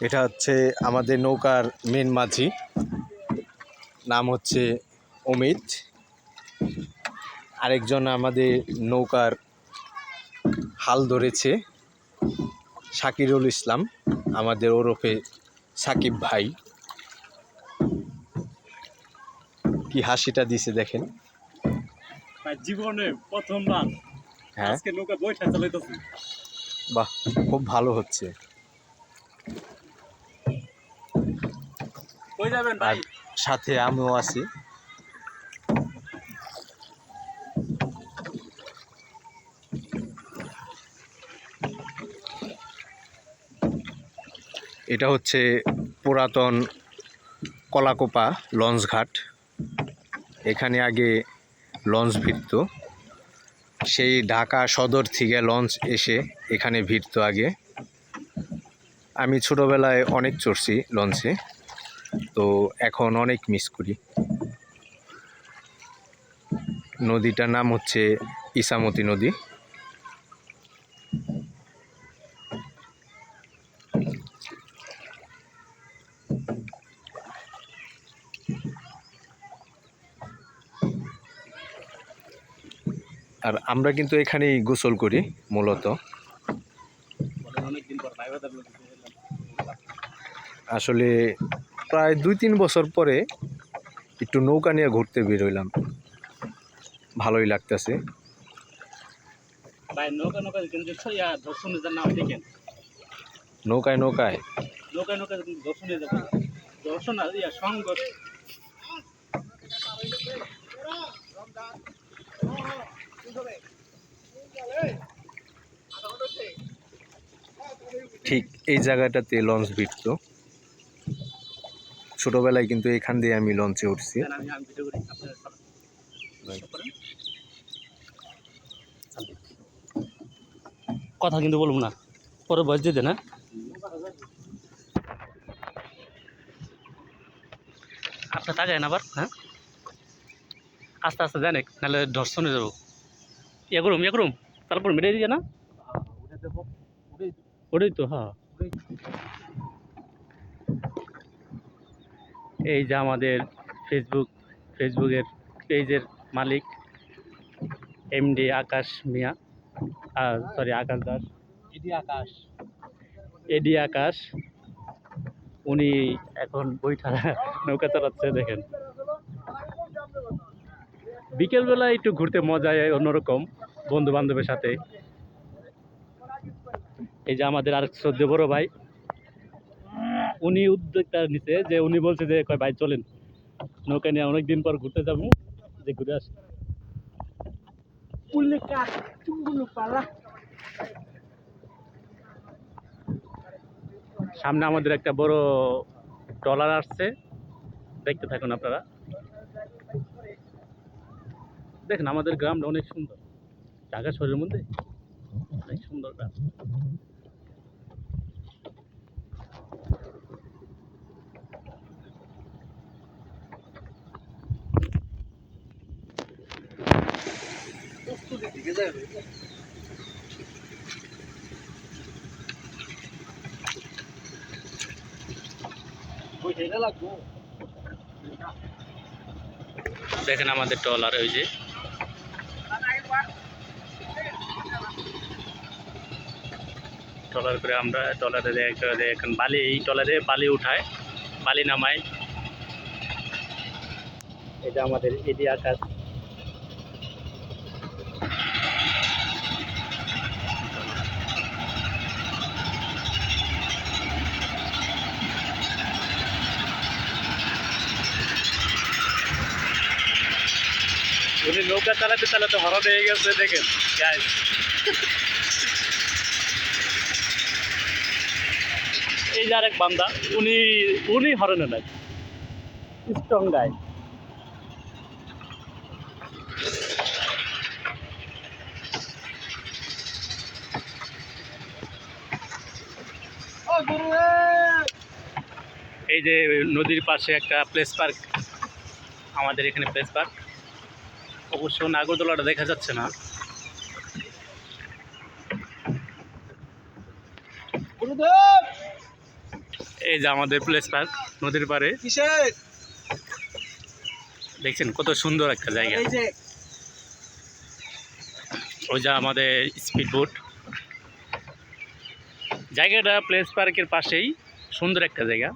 এটা হচ্ছে আমাদের নৌকার মেন মাঝি। নাম হচ্ছে অমিত। আরেকজন আমাদের নৌকার হাল ধরেছে সাকিরুল ইসলাম আমাদের ওরফে সাকিব ভাই। কি হাসিটা দিছে দেখেন। জীবনে প্রথমবার হ্যাঁ। আজকে নৌকা বৈঠা চালাইতেছি। বাহ খুব ভালো হচ্ছে। আর সাথে আমিও আছি। এটা হচ্ছে পুরাতন কলাকোপা লঞ্চ ঘাট। এখানে আগে লঞ্চ ভিড়ত। সেই ঢাকা সদর থেকে লঞ্চ এসে এখানে ভিড়ত আগে। আমি ছোটোবেলায় অনেক চড়ছি লঞ্চে। তো এখন অনেক মিস করি। নদীটার নাম হচ্ছে ইসামতি নদী। আর আমরা কিন্তু এখানেই গোসল করি মূলত। আসলে প্রায় দুই তিন বছর পরে একটু নৌকা নিয়ে ঘুরতে বের হইলাম। ভালোই লাগতেছে। নৌকায় নৌকায় ঠিক এই জায়গাটাতে লঞ্চ ভিড়ত। ছোটবেলায় কিন্তু এখান দিয়ে আমি লঞ্চে উঠছি। কথা কিন্তু বলব না। পরে বয়স দিয়ে দেন হ্যাঁ? আপনার তাকায় না আবার হ্যাঁ? আস্তে আস্তে জানে নাহলে ধর্ষণে যাব। ইয়ে করুম ইয়ে করুম। তারপর মেরে দিয়ে না? ওটাই তো হ্যাঁ। এই যে আমাদের ফেসবুক ফেসবুকের পেজের মালিক এমডি আকাশ মিয়া আর সরি আকাশ দাস। এডি আকাশ। এডি আকাশ উনি এখন বইটা নৌকা চালাচ্ছে দেখেন। বিকেলবেলা একটু ঘুরতে মজা হয় অন্যরকম বন্ধু বান্ধবের সাথে। এই যে আমাদের আরেক শ্রদ্ধে বড় ভাই উনি উদ্যোগটা নিতে যে উনি বলছে যে কয় ভাই চলেন। নৌকা নিয়ে অনেকদিন পর ঘুরতে যাব যে ঘুরে আসি। সামনে আমাদের একটা বড় ট্রলার আসছে। দেখতে থাকুন আপনারা। দেখেন আমাদের গ্রামটা অনেক সুন্দর। ঢাকা শহরের মধ্যে অনেক সুন্দর গ্রাম। দেখেন আমাদের ট্রলার ওই যে। ট্রলার করে আমরা ট্রলারে এখন বালি, এই ট্রলারে বালি উঠায়, বালি নামায়। এটা আমাদের এডি আকাশ উনি নৌকা চালাতে চালাতে হরণ হয়ে গেছে, দেখেন। গাইস এই যে আরেক বান্দা, উনি উনি হরণে নাই। স্ট্রং গাই এই যে নদীর পাশে একটা প্লেস পার্ক আমাদের এখানে প্লেস পার্ক অবশ্য নাগরদোলাটা দেখা যাচ্ছে না। এই যে আমাদের প্লেস পার্ক নদীর পাড়ে। কিসের? দেখছেন কত সুন্দর একটা জায়গা। ওই যে আমাদের স্পিড বোট জায়গাটা প্লেস পার্কের পাশেই সুন্দর একটা জায়গা।